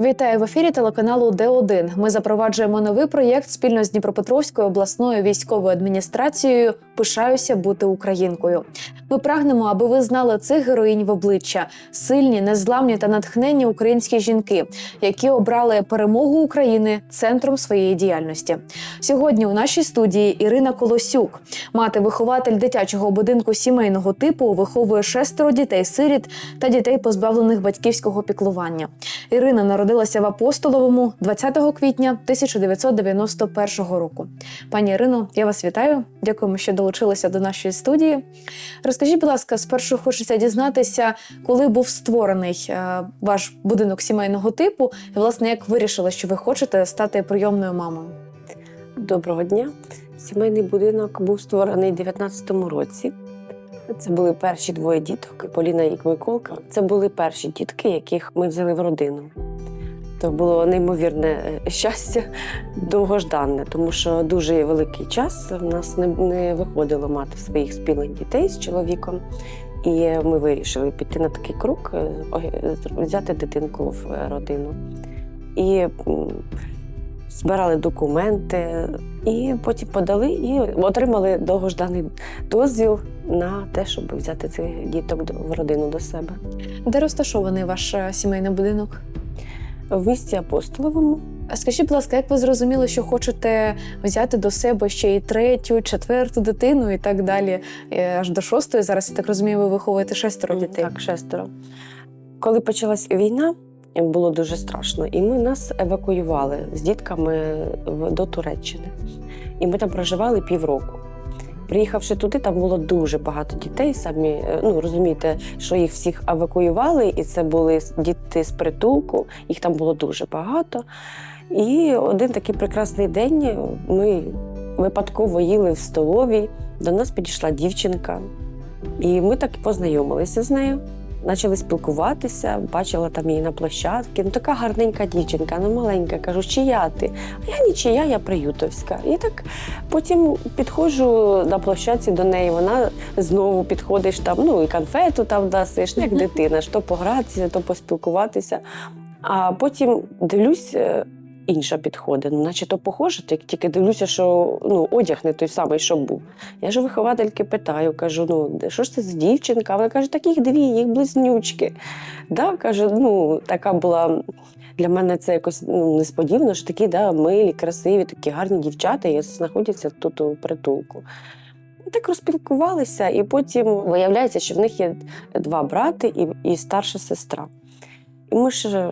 Вітаю в ефірі телеканалу Д1. Ми запроваджуємо новий проєкт спільно з Дніпропетровською обласною військовою адміністрацією. Пишаюся бути українкою. Ми прагнемо, аби ви знали цих героїнь в обличчя сильні, незламні та натхненні українські жінки, які обрали перемогу України центром своєї діяльності. Сьогодні у нашій студії Ірина Колосюк, мати-вихователь дитячого будинку сімейного типу, виховує шестеро дітей-сиріт та дітей, позбавлених батьківського піклування. Ірина народилася в Апостоловому 20 квітня 1991 року. Пані Ірино, я вас вітаю. Дякуємо, що долучилися до нашої студії. Розкажіть, будь ласка, спершу хочеться дізнатися, коли був створений е, ваш будинок сімейного типу, і власне як вирішили, що ви хочете стати прийомною мамою. Доброго дня. Сімейний будинок був створений у 19-му році. Це були перші двоє діток Поліна і Миколка. Це були перші дітки, яких ми взяли в родину. То було неймовірне е, щастя, довгожданне, тому що дуже великий час в нас не, не виходило мати своїх спільних дітей з чоловіком. І ми вирішили піти на такий крок, е, взяти дитинку в родину. І збирали документи, і потім подали і отримали довгожданий дозвіл на те, щоб взяти цих діток в родину до себе. Де розташований ваш е, сімейний будинок? В місті Апостоловому А Скажіть, будь ласка, як ви зрозуміли, що хочете взяти до себе ще й третю, четверту дитину і так далі, е, аж до шостої? Зараз я так розумію, ви виховуєте шестеро дітей. Так, шестеро. Коли почалась війна, було дуже страшно, і ми нас евакуювали з дітками до Туреччини. І ми там проживали півроку. Приїхавши туди, там було дуже багато дітей. Самі е, ну розумієте, що їх всіх евакуювали, і це були діти з притулку. Їх там було дуже багато. І один такий прекрасний день ми випадково їли в столовій. До нас підійшла дівчинка, і ми так і познайомилися з нею. Почали спілкуватися, бачила там її на площадці. Ну така гарненька дівчинка, ну маленька. Кажу, чия ти? А я нічия, я приютовська. І так потім підходжу на площадці до неї. Вона знову підходиш там, ну і конфету там дасиш, ну, як дитина, то погратися, то поспілкуватися. А потім дивлюсь, е, інша підходить. Ну, наче то похоже, тільки- тільки дивлюся, що ну, одяг не той самий, що був. Я ж виховательки питаю, кажу: ну що ж це за дівчинка? Вона каже, таких дві, їх близнючки. Да, каже, ну така була. Для мене це якось ну, несподівано, що такі да, милі, красиві, такі гарні дівчата і знаходяться тут у притулку. Так розпілкувалися, і потім виявляється, що в них є два брати і, і старша сестра. І ми ж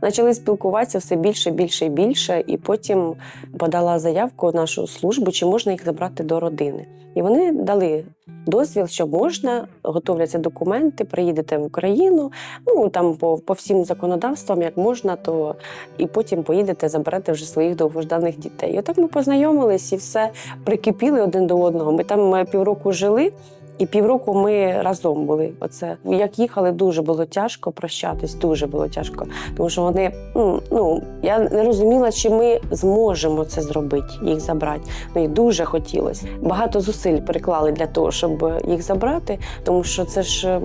почали спілкуватися все більше, більше і більше. І потім подала заявку в нашу службу, чи можна їх забрати до родини. І вони дали дозвіл, що можна, готовляться документи, приїдете в Україну. Ну там по, по всім законодавствам, як можна, то і потім поїдете, заберете вже своїх довгожданих дітей. І отак ми познайомились і все прикипіли один до одного. Ми там е, півроку жили. І півроку ми разом були. Оце як їхали, дуже було тяжко прощатись, дуже було тяжко. Тому що вони ну, ну я не розуміла, чи ми зможемо це зробити, їх забрати. Ну і дуже хотілося. Багато зусиль приклали для того, щоб їх забрати, тому що це ж.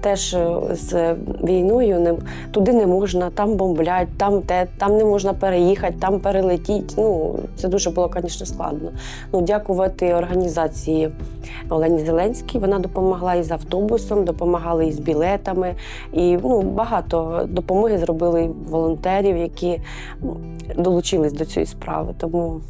Теж е, з війною не туди не можна, там бомблять, там те, там не можна переїхати, там перелетіть. Ну це дуже було, звісно, складно. Ну, дякувати організації Олені Зеленській. Вона допомогла і з автобусом, допомагала і з білетами. І ну, багато допомоги зробили волонтерів, які долучились до цієї справи. Тому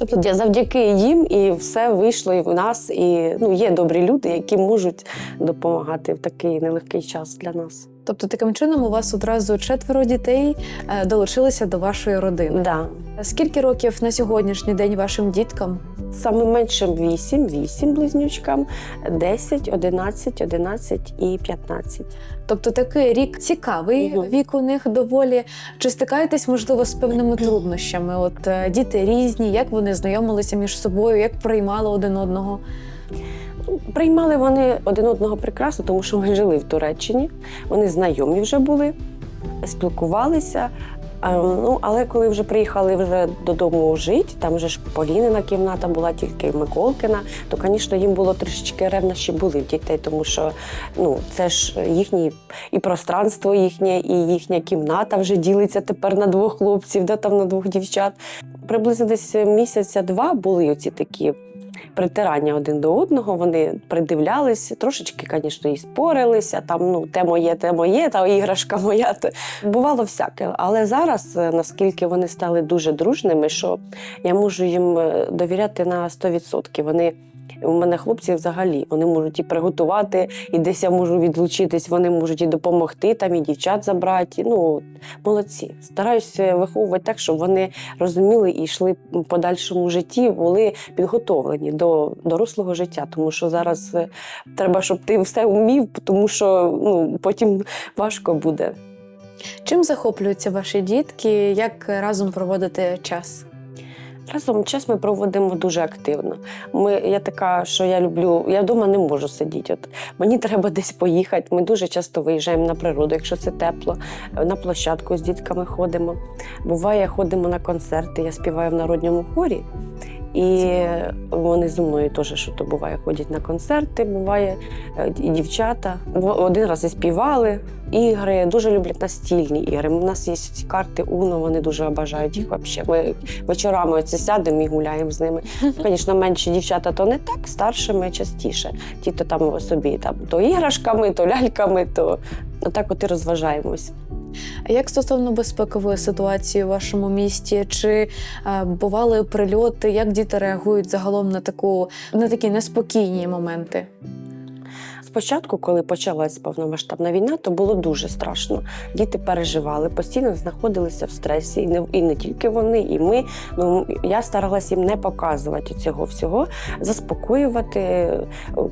Тобто, я завдяки їм і все вийшло і в нас. І ну, є добрі люди, які можуть допомагати в такий нелегкий час для нас. Тобто, таким чином у вас одразу четверо дітей е, долучилися до вашої родини. Да. Скільки років на сьогоднішній день вашим діткам? Саме менше 8, 8 близнючкам, 10, 11, 11 і 15. Тобто такий рік цікавий Мгм. вік у них доволі. Чи стикаєтесь, можливо, з певними труднощами? От е, діти різні, як вони знайомилися між собою, як приймали один одного? Приймали вони один одного прекрасно, тому що ми жили в Туреччині. Вони знайомі вже були, спілкувалися. Е, Ну, але коли вже приїхали вже додому жити, там вже ж Полінина кімната була, тільки Миколкина, то, звісно, їм було трішечки ревнощі були в дітей, тому що ну, це ж їхні і пространство їхнє, і їхня кімната вже ділиться тепер на двох хлопців, да, там на двох дівчат. Приблизно десь місяця-два були оці такі. Притирання один до одного, вони придивлялися, трошечки, звісно, і спорилися. Там ну те моє, те моє, та іграшка моя. Бувало всяке. Але зараз, е, наскільки вони стали дуже дружними, що я можу їм е, довіряти на 100%. Вони у мене хлопці взагалі вони можуть і приготувати, і десь я можу відлучитись, вони можуть і допомогти, там і дівчат забрати. Ну молодці. Стараюся виховувати так, щоб вони розуміли і йшли в подальшому житті, були підготовлені до дорослого життя. Тому що зараз е, треба, щоб ти все вмів, тому що ну потім важко буде. Чим захоплюються ваші дітки? Як разом проводити час? Разом час ми проводимо дуже активно. Ми, я така, що я люблю, я вдома не можу сидіти. От мені треба десь поїхати. Ми дуже часто виїжджаємо на природу, якщо це тепло. На площадку з дітками ходимо. Буває, ходимо на концерти. Я співаю в народньому хорі. І вони зі мною теж, що то буває, ходять на концерти, буває е, і дівчата. Один раз і співали ігри, дуже люблять настільні ігри. У нас є ці карти Уно, вони дуже бажають їх взагалі. Ми вечорами оце сядемо і гуляємо з ними. Звісно, менші дівчата то не так, старшими частіше. Ті, то там собі там то іграшками, то ляльками, то отак от і розважаємось. А Як стосовно безпекової ситуації у вашому місті? Чи е, бували прильоти? Як діти реагують загалом на таку на такі неспокійні моменти? Спочатку, коли почалась повномасштабна війна, то було дуже страшно. Діти переживали, постійно знаходилися в стресі, і не і не тільки вони, і ми. Ну я старалася їм не показувати цього всього, заспокоювати.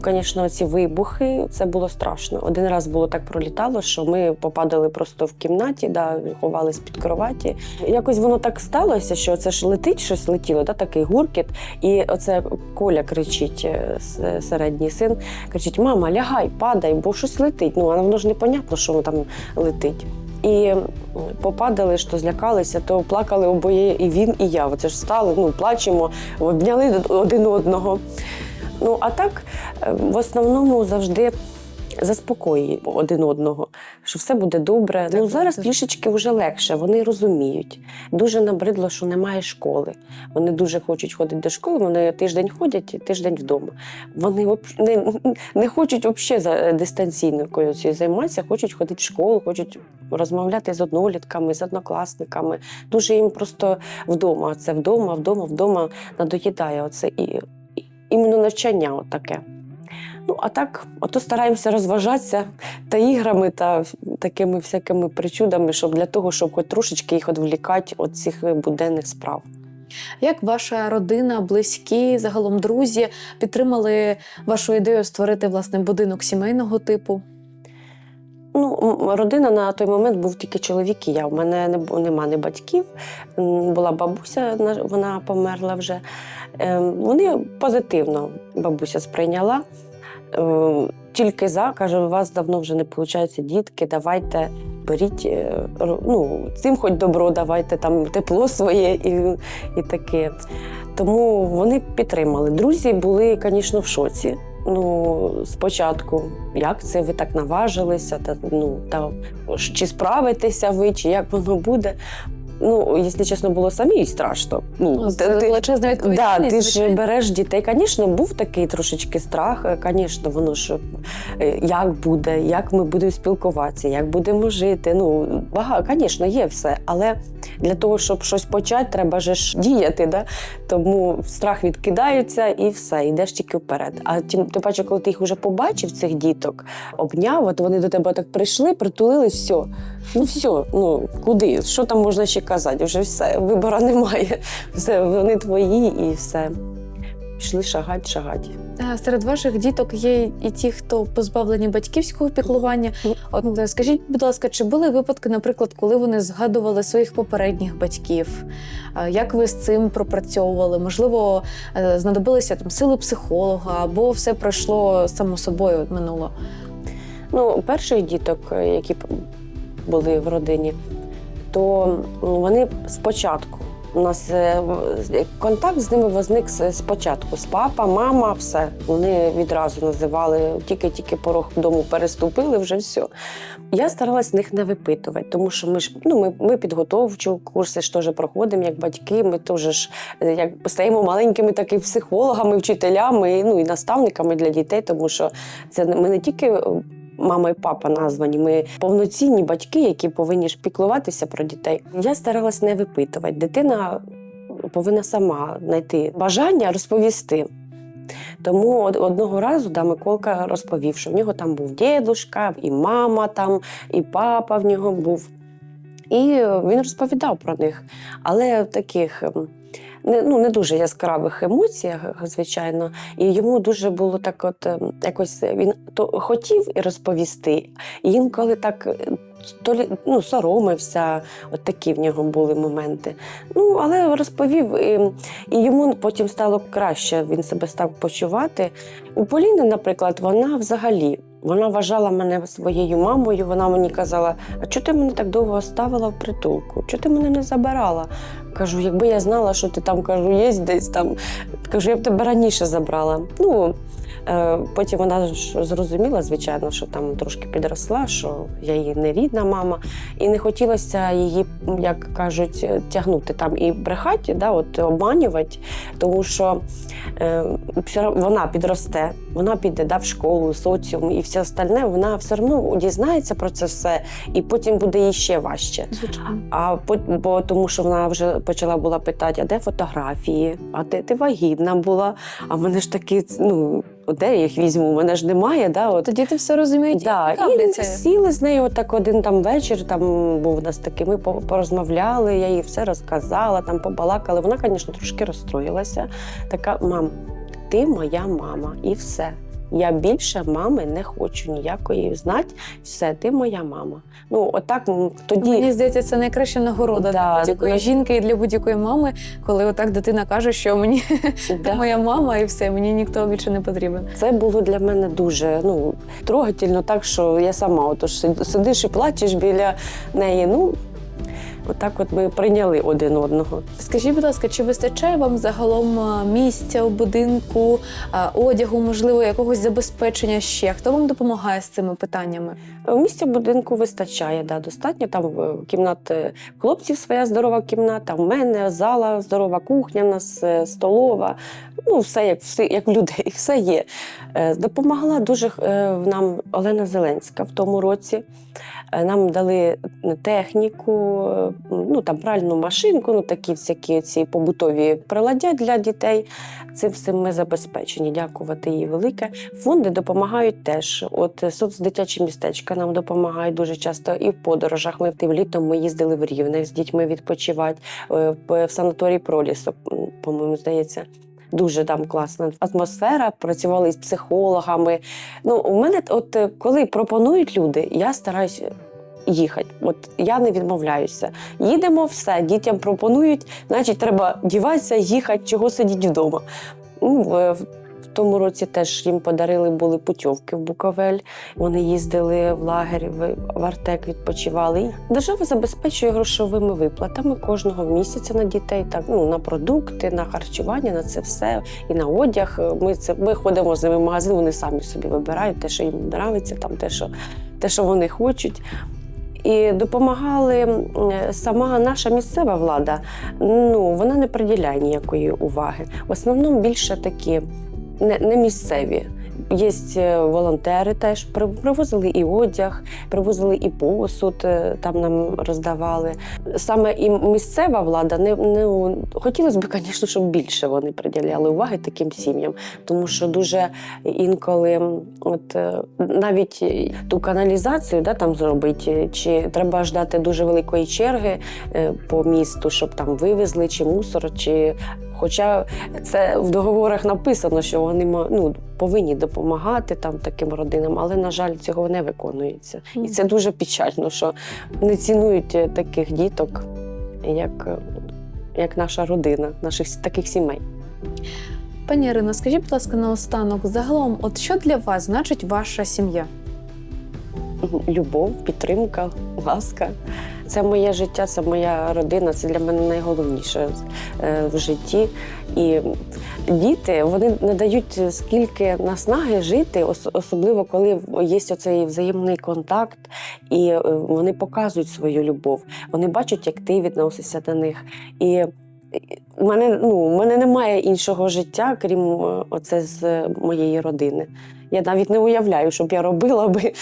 Звісно, ці вибухи це було страшно. Один раз було так пролітало, що ми попадали просто в кімнаті, да, ховались під кроваті. Якось воно так сталося, що це ж летить, щось летіло, да, такий гуркіт. І оце Коля кричить, е, середній син, кричить: Мама, лягай, падай, бо щось летить. Ну, а воно ж непонятно, що воно там летить. І попадали, що злякалися, то плакали обоє і він, і я. Оце ж стали, ну, плачемо, обняли один одного. Ну, а так, е, в основному завжди заспокоюємо один одного, що все буде добре. Так, ну, зараз це- трішечки вже легше, вони розуміють. Дуже набридло, що немає школи. Вони дуже хочуть ходити до школи, вони тиждень ходять, тиждень вдома. Вони не, не хочуть взагалі за дистанційною займатися, хочуть ходити в школу, хочуть розмовляти з однолітками, з однокласниками. Дуже їм просто вдома. Це вдома, вдома, вдома надоїдає. Оце і, і іменно навчання отаке. Ну, а так, ото стараємося розважатися та іграми, та такими всякими причудами, щоб для того, щоб хоч трошечки їх відвлікати від цих буденних справ. Як ваша родина, близькі, загалом друзі підтримали вашу ідею створити власне будинок сімейного типу? Ну, родина на той момент був тільки чоловік і я. У мене не нема ні батьків, була бабуся, вона померла вже. Ем, Вони позитивно бабуся сприйняла. Ем, Тільки за каже, у вас давно вже не виходить дітки, давайте беріть, е, ну, цим хоч добро, давайте там тепло своє і, і таке. Тому вони підтримали. Друзі були, звісно, в шоці. Ну, спочатку, як це ви так наважилися, та, ну, та, чи справитеся ви, чи як воно буде. Ну, якщо чесно, було самі страшно. Ну, Це величезна Да, відповідальність. ти ж звичайно. береш дітей. Звісно, був такий трошечки страх. Звісно, воно ж е, як буде, як ми будемо спілкуватися, як будемо жити. Ну, багато, звісно, є все. Але для того, щоб щось почати, треба же ж діяти. Да? Тому страх відкидається і все, йдеш тільки вперед. А тим, тим паче, коли ти їх вже побачив, цих діток, обняв, от вони до тебе так прийшли, притулились, все. Ну все, ну куди? Що там можна ще казати? Вже все, вибору немає. Все, вони твої і все. Пішли шагать, шагать. Е, Серед ваших діток є і ті, хто позбавлені батьківського піклування. От е, скажіть, будь ласка, чи були випадки, наприклад, коли вони згадували своїх попередніх батьків? Е, Як ви з цим пропрацьовували? Можливо, знадобилися там сили психолога, або все пройшло само собою минуло? Ну, перших діток, які були в родині, то вони спочатку. У нас е, контакт з ними возник спочатку. З папа, мама, все. Вони відразу називали, тільки-тільки порог дому переступили, вже все. Я старалась них не випитувати, тому що ми ж ну, ми, ми підготовчу курси ж теж проходимо як батьки. Ми теж ж е, як стаємо маленькими таки психологами, вчителями, ну і наставниками для дітей, тому що це ми не тільки. Мама і папа названі. Ми повноцінні батьки, які повинні ж піклуватися про дітей. Я старалась не випитувати. Дитина повинна сама знайти бажання розповісти. Тому одного разу да, Миколка розповів, що в нього там був дідушка, і мама там, і папа в нього був. І він розповідав про них. Але таких не, ну, не дуже яскравих емоціях, звичайно. І йому дуже було так, от ем, якось він то хотів розповісти, і інколи так. е, То ну, соромився, от такі в нього були моменти. Ну, але розповів, і, і йому потім стало краще, він себе став почувати. У Поліни, наприклад, вона взагалі вона вважала мене своєю мамою. Вона мені казала: а чого ти мене так довго оставила в притулку? Чого ти мене не забирала? Кажу, якби я знала, що ти там кажу, є десь там. Кажу, я б тебе раніше забрала. Ну, потім вона ж зрозуміла, звичайно, що там трошки підросла, що я її не рідна мама, і не хотілося її, як кажуть, тягнути там і брехати, да, от, обманювати, тому що е, вона підросте, вона піде да, в школу, соціум і все остальне, вона все одно дізнається про це все, і потім буде їй ще важче. Звичайно. А бо тому, що вона вже почала була питати, а де фотографії? А де ти вагітна була? А в мене ж такі, ну де я їх візьму? У мене ж немає. Да, от. Тоді ти все розумієш. Да, і ми сіли з нею отак один там вечір. Там був у нас такий. Ми по- порозмовляли, я їй все розказала, там побалакали. Вона, звісно, трошки розстроїлася. Така, мам, ти моя мама, і все. Я більше мами не хочу ніякої знати. Все, ти моя мама. Ну, отак тоді. Мені здається, це найкраща нагорода Да, для будь-якої ну, жінки і для будь-якої мами, коли отак дитина каже, що мені ти Да. моя мама, і все, мені ніхто більше не потрібен. Це було для мене дуже ну, трогательно, так що я сама отож сидиш і плачеш біля неї. Ну, отак от ми прийняли один одного. Скажіть, будь ласка, чи вистачає вам загалом місця у будинку, одягу, можливо, якогось забезпечення ще? Хто вам допомагає з цими питаннями? У місті будинку вистачає, да, достатньо. Там кімнат е, хлопців своя здорова кімната, в мене зала, здорова кухня, в нас е, столова. Ну, все як, все як в людей, все є. Е, Допомогла дуже е, нам Олена Зеленська в тому році. Е, Нам дали техніку, ну там пральну машинку, ну такі всякі ці побутові приладдя для дітей. Цим всім ми забезпечені. Дякувати їй велике. Фонди допомагають теж. От соцдитячі містечка нам допомагають дуже часто і в подорожах. Ми тим літом ми їздили в Рівне з дітьми відпочивати в санаторій Пролісок, по-моєму, здається. Дуже там класна атмосфера, працювали з психологами. Ну, у мене, от е, коли пропонують люди, я стараюся їхати. От я не відмовляюся. Їдемо, все, дітям пропонують, значить, треба діватися, їхати, чого сидіти вдома. Ну, в, тому році теж їм подарили були путівки в Буковель. Вони їздили в лагерь, в Артек відпочивали. Держава забезпечує грошовими виплатами кожного місяця на дітей, так ну на продукти, на харчування, на це все і на одяг. Ми це ми ходимо з ними в магазин. Вони самі собі вибирають те, що їм подобається, там те, що те, що вони хочуть. І допомагали сама наша місцева влада. Ну вона не приділяє ніякої уваги. В основному більше такі не, не місцеві. Є е, волонтери теж привозили і одяг, привозили і посуд, е, там нам роздавали. Саме і місцева влада не, не хотілося б, звісно, щоб більше вони приділяли уваги таким сім'ям, тому що дуже інколи от е, навіть ту каналізацію да, там зробити, чи треба ждати дуже великої черги по місту, щоб там вивезли, чи мусор, чи. Хоча це в договорах написано, що вони ну, повинні допомагати там таким родинам, але на жаль, цього не виконується. І це дуже печально, що не цінують е, таких діток, як, е, як наша родина, наших таких сімей. Пані Ірино, скажіть, будь ласка, наостанок, загалом, от що для вас значить ваша сім'я? Любов, підтримка, ласка. Це моє життя, це моя родина, це для мене найголовніше е, в житті. І діти вони не дають скільки наснаги жити, особливо коли є оцей взаємний контакт, і е, вони показують свою любов. Вони бачать, як ти відносишся до них. І у мене, ну, у мене немає іншого життя, крім е, оце з моєї родини. Я навіть не уявляю, щоб я робила би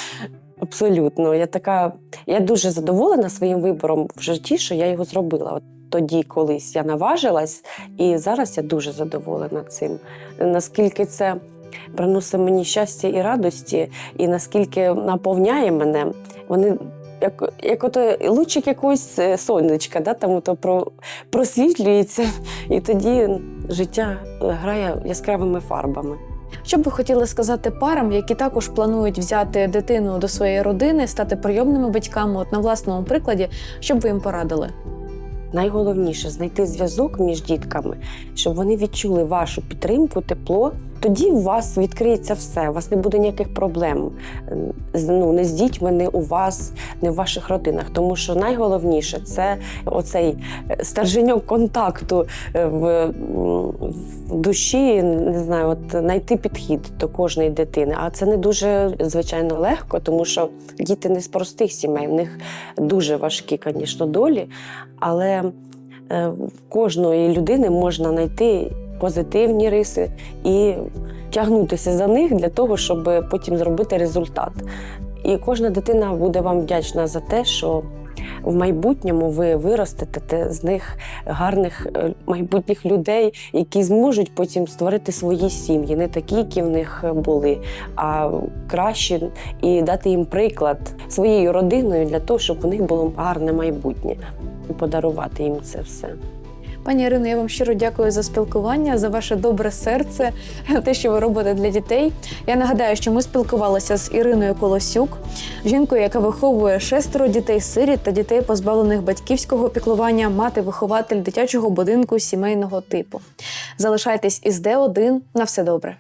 абсолютно. Я така, я дуже задоволена своїм вибором в житті, що я його зробила. От тоді, колись я наважилась, і зараз я дуже задоволена цим. Наскільки це приносить мені щастя і радості, і наскільки наповняє мене, вони. Як, як ото лучик якогось е, сонечка, да, там ото про, просвітлюється, і тоді життя грає яскравими фарбами. Що б ви хотіли сказати парам, які також планують взяти дитину до своєї родини, стати прийомними батьками, от на власному прикладі, щоб ви їм порадили? Найголовніше знайти зв'язок між дітками, щоб вони відчули вашу підтримку, тепло. Тоді у вас відкриється все, у вас не буде ніяких проблем. Ну, не з дітьми, не у вас, не в ваших родинах. Тому що найголовніше це оцей е, стерженьок контакту е, в, в душі, не знаю, от знайти підхід до кожної дитини. А це не дуже звичайно легко, тому що діти не з простих сімей, в них дуже важкі, звісно, долі. Але е, в кожної людини можна знайти позитивні риси і тягнутися за них для того, щоб потім зробити результат. І кожна дитина буде вам вдячна за те, що в майбутньому ви виростете з них гарних е, майбутніх людей, які зможуть потім створити свої сім'ї, не такі, які в них були, а кращі, і дати їм приклад своєю родиною для того, щоб у них було гарне майбутнє і подарувати їм це все. Пані Ірино, я вам щиро дякую за спілкування, за ваше добре серце, те, що ви робите для дітей. Я нагадаю, що ми спілкувалися з Іриною Колосюк, жінкою, яка виховує шестеро дітей сиріт та дітей, позбавлених батьківського піклування, мати-вихователь дитячого будинку сімейного типу. Залишайтесь із Д1 на все добре.